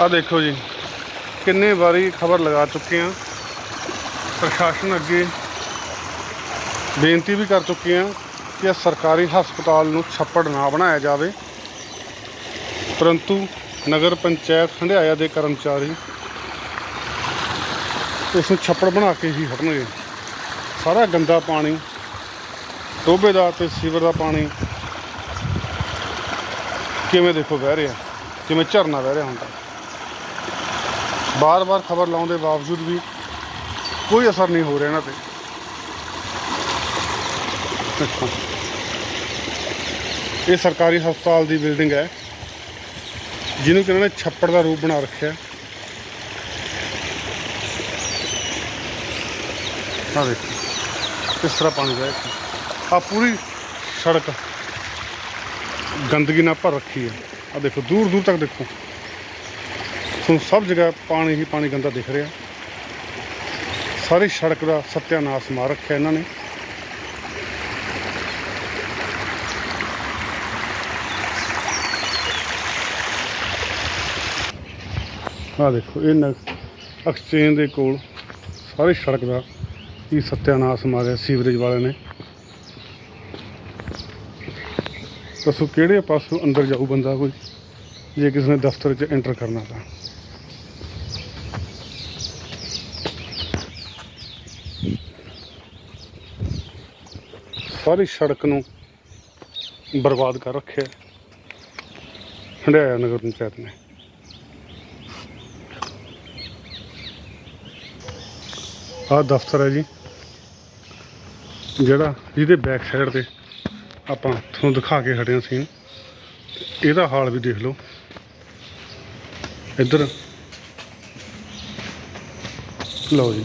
ਆ ਦੇਖੋ ਜੀ, ਕਿੰਨੇ ਵਾਰੀ ਖਬਰ ਲਗਾ ਚੁੱਕੇ ਆ ਪ੍ਰਸ਼ਾਸਨ ਅੱਗੇ ਬੇਨਤੀ ਵੀ ਕਰ ਚੁੱਕੇ ਆ ਕਿ ਇਹ ਸਰਕਾਰੀ ਹਸਪਤਾਲ ਨੂੰ ਛੱਪੜ ਨਾ ਬਣਾਇਆ ਜਾਵੇ। ਪਰੰਤੂ ਨਗਰ ਪੰਚਾਇਤ ਹੰਡਿਆਇਆ ਦੇ ਕਰਮਚਾਰੀ ਇਸ ਨੂੰ ਛੱਪੜ ਬਣਾ ਕੇ ਹੀ ਹਟਣਗੇ। ਸਾਰਾ ਗੰਦਾ ਪਾਣੀ ਟੋਬੇ ਦਾ ਤੇ ਸੀਵਰ ਦਾ ਪਾਣੀ ਕਿਵੇਂ ਦੇਖੋ ਵਹਿ ਰਿਹਾ, ਕਿਵੇਂ ਝਰਨਾ ਵਹਿ ਰਿਹਾ ਹੁੰਦਾ। ਬਾਰ-ਬਾਰ ਖਬਰ ਲਾਉਣ ਦੇ ਬਾਵਜੂਦ ਵੀ ਕੋਈ ਅਸਰ ਨਹੀਂ ਹੋ ਰਿਹਾ ਇਹਨਾਂ ਤੇ। ਇਹ ਸਰਕਾਰੀ ਹਸਪਤਾਲ ਦੀ ਬਿਲਡਿੰਗ ਹੈ, ਜਿਹਨੂੰ ਕਿ ਇਹਨਾਂ ਨੇ ਛੱਪੜ ਦਾ ਰੂਪ ਬਣਾ ਰੱਖਿਆ ਆ ਦੇਖੋ, ਕਿਸ ਤਰ੍ਹਾਂ ਪਾਣੀ ਵਹਿ ਆ ਪੂਰੀ ਸੜਕ ਗੰਦਗੀ ਨਾਲ ਭਰ ਰੱਖੀ ਹੈ। ਆ ਦੇਖੋ ਦੂਰ ਦੂਰ ਤੱਕ ਦੇਖੋ। ਤੁਹਾਨੂੰ ਸਭ ਜਗ੍ਹਾ ਪਾਣੀ ਹੀ ਪਾਣੀ ਗੰਦਾ ਦਿਖ ਰਿਹਾ। ਸਾਰੀ ਸੜਕ ਦਾ ਸਤਿਆਨਾਸ਼ ਮਾਰ ਰੱਖਿਆ ਇਹਨਾਂ ਨੇ। ਆ ਦੇਖੋ ਇਹ ਨ ਐਕਸਚੇਂਜ ਦੇ ਕੋਲ ਸਾਰੀ ਸੜਕ ਦਾ ਹੀ ਸਤਿਆਨਾਸ਼ ਮਾਰਿਆ ਸੀਵਰੇਜ ਵਾਲਿਆਂ ਨੇ। ਦੱਸੋ ਕਿਹੜੇ ਪਾਸੋਂ ਅੰਦਰ ਜਾਊ ਬੰਦਾ ਕੋਈ, ਜੇ ਕਿਸੇ ਨੇ ਦਫ਼ਤਰ 'ਚ ਐਂਟਰ ਕਰਨਾ ਤਾਂ? ਸਾਰੀ ਸੜਕ ਨੂੰ ਬਰਬਾਦ ਕਰ ਰੱਖਿਆ ਹੰਡਿਆਇਆ ਨਗਰ ਪੰਚਾਇਤ ਨੇ। ਆਹ ਦਫ਼ਤਰ ਹੈ ਜੀ, ਜਿਹੜਾ ਜਿਹਦੇ ਬੈਕ ਸਾਈਡ ਤੇ ਆਪਾਂ ਤੁਹਾਨੂੰ ਦਿਖਾ ਕੇ ਹਟਿਆ ਸੀ ਇਹਦਾ ਹਾਲ ਵੀ ਦੇਖ ਲਓ। ਇੱਧਰ, ਲਓ ਜੀ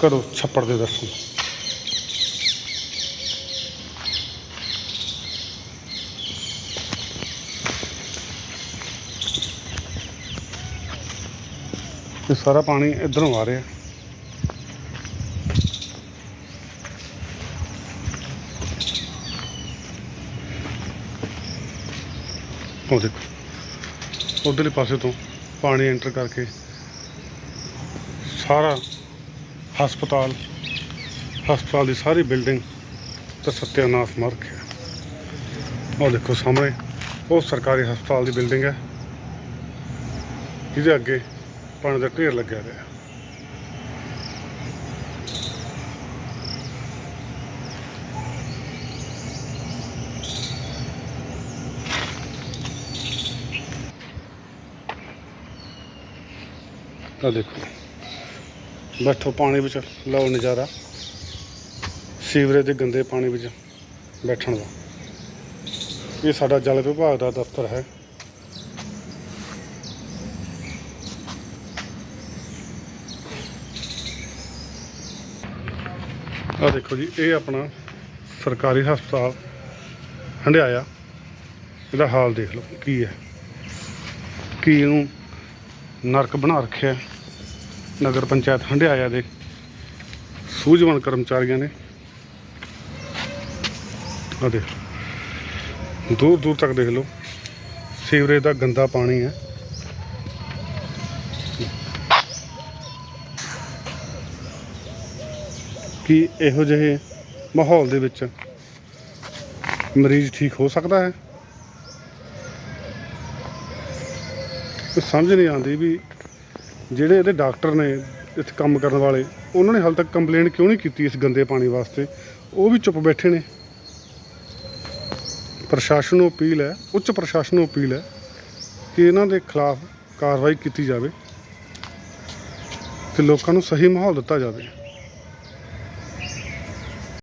ਕਰੋ ਛੱਪੜ ਦੇ ਦਰਸ਼ਨ। ਇਹ ਸਾਰਾ ਪਾਣੀ ਇਧਰੋਂ ਆ ਰਿਹਾ। ਉਹ ਦੇਖੋ, ਉਧਰਲੇ ਪਾਸੇ ਤੋਂ ਪਾਣੀ ਐਂਟਰ ਕਰਕੇ ਸਾਰਾ ਹਸਪਤਾਲ ਹਸਪਤਾਲ ਦੀ ਸਾਰੀ ਬਿਲਡਿੰਗ ਤੇ ਸਤਿਆਨਾਸ਼ ਮਾਰ ਰੱਖਿਆ ਉਹ ਦੇਖੋ ਸਾਹਮਣੇ, ਉਹ ਸਰਕਾਰੀ ਹਸਪਤਾਲ ਦੀ ਬਿਲਡਿੰਗ ਹੈ। ਜਿਹਦੇ ਅੱਗੇ ਪਾਣੀ ਦਾ ਢੇਰ ਲੱਗਿਆ ਰਿਹਾ ਆ ਦੇਖੋ। ਬੈਠੋ ਪਾਣੀ ਵਿੱਚ, ਲਓ ਨਜ਼ਾਰਾ। ਸੀਵਰੇਜ ਦੇ ਗੰਦੇ ਪਾਣੀ ਵਿੱਚ ਬੈਠਣ ਦਾ। ਇਹ ਸਾਡਾ ਜਲ ਵਿਭਾਗ ਦਾ ਦਫ਼ਤਰ ਹੈ। ਆ ਦੇਖੋ ਜੀ, ਇਹ ਆਪਣਾ ਸਰਕਾਰੀ ਹਸਪਤਾਲ ਹੰਡਿਆਇਆ। ਇਹਦਾ ਹਾਲ ਦੇਖ ਲਓ, ਕੀ ਹੈ। ਕੀ ਇਹਨੂੰ ਨਰਕ ਬਣਾ ਰੱਖਿਆ ਨਗਰ ਪੰਚਾਇਤ ਹੰਡਿਆਇਆ ਦੇ ਸੂਝਵਾਨ ਕਰਮਚਾਰੀਆਂ ਨੇ। ਆ ਦੇਖ ਦੂਰ ਦੂਰ ਤੱਕ ਦੇਖ ਲਓ। ਸੀਵਰੇਜ ਦਾ ਗੰਦਾ ਪਾਣੀ ਹੈ। ਕਿ ਇਹੋ ਜਿਹੇ ਮਾਹੌਲ ਦੇ ਵਿੱਚ ਮਰੀਜ਼ ਠੀਕ ਹੋ ਸਕਦਾ ਹੈ? ਸਮਝ ਨਹੀਂ ਆਉਂਦੀ ਵੀ ਜਿਹੜੇ ਇਹਦੇ ਡਾਕਟਰ ਨੇ ਇੱਥੇ ਕੰਮ ਕਰਨ ਵਾਲੇ, ਉਹਨਾਂ ਨੇ ਹਾਲ ਤੱਕ ਕੰਪਲੇਂਟ ਕਿਉਂ ਨਹੀਂ ਕੀਤੀ ਇਸ ਗੰਦੇ ਪਾਣੀ ਵਾਸਤੇ? ਉਹ ਵੀ ਚੁੱਪ ਬੈਠੇ ਨੇ। ਪ੍ਰਸ਼ਾਸਨ ਨੂੰ ਅਪੀਲ ਹੈ, ਉੱਚ ਪ੍ਰਸ਼ਾਸਨ ਨੂੰ ਅਪੀਲ ਹੈ ਕਿ ਇਹਨਾਂ ਦੇ ਖਿਲਾਫ ਕਾਰਵਾਈ ਕੀਤੀ ਜਾਵੇ ਤੇ ਲੋਕਾਂ ਨੂੰ ਸਹੀ ਮਾਹੌਲ ਦਿੱਤਾ ਜਾਵੇ।